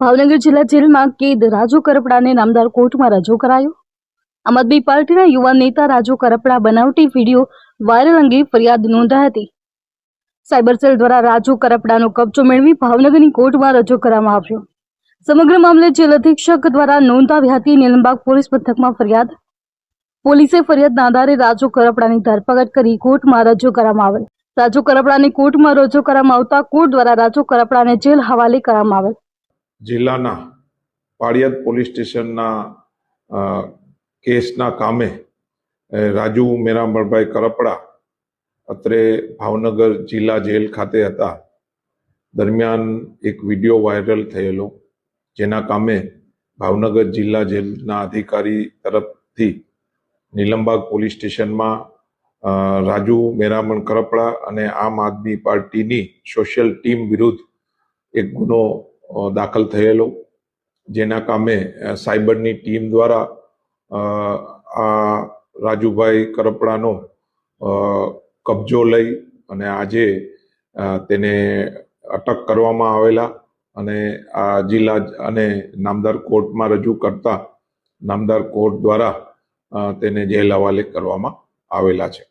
ભાવનગર જિલ્લા જેલમાં કેદ રાજુ કરપડાને નામદાર કોર્ટમાં રજૂ કરાયો. આમ આદમી પાર્ટીના યુવા નેતા રાજુ કરપડા બનાવટી વીડિયો વાયરલ અંગે ફરિયાદ નોંધાઈ હતી. સાયબર સેલ દ્વારા રાજુ કરપડાનો કબજો મેળવી ભાવનગરની કોર્ટમાં રજૂ કરવામાં આવ્યો. સમગ્ર મામલે જેલ અધિક્ષક દ્વારા નોંધાવી હતી નીલમબાગ પોલીસ મથકમાં ફરિયાદ. પોલીસે ફરિયાદના આધારે રાજુ કરપડાની ધરપકડ કરી કોર્ટમાં રજૂ કરવામાં આવેલ. રાજુ કરપડાને કોર્ટમાં રજૂ કરવામાં આવતા કોર્ટ દ્વારા રાજુ કરપડાને જેલ હવાલે કરવામાં આવેલ. જિલ્લાના પાળિયાદ પોલીસ સ્ટેશનના કેસના કામે રાજુ મેરામણભાઈ કરપડા અત્રે ભાવનગર જિલ્લા જેલ ખાતે હતા. દરમિયાન એક વીડિયો વાયરલ થયેલો, જેના કામે ભાવનગર જિલ્લા જેલના અધિકારી તરફથી નીલમબાગ પોલીસ સ્ટેશનમાં રાજુ મેરામણ કરપડા અને આમ આદમી પાર્ટીની સોશિયલ ટીમ વિરુદ્ધ એક ગુનો દાખલ થયેલો. જેના કામે સાયબરની ટીમ દ્વારા આ રાજુભાઈ કરપડાનો કબજો લઈ અને આજે તેને અટક કરવામાં આવેલા અને આ જિલ્લા અને નામદાર કોર્ટમાં રજૂ કરતા નામદાર કોર્ટ દ્વારા તેને જેલ હવાલે કરવામાં આવેલા છે.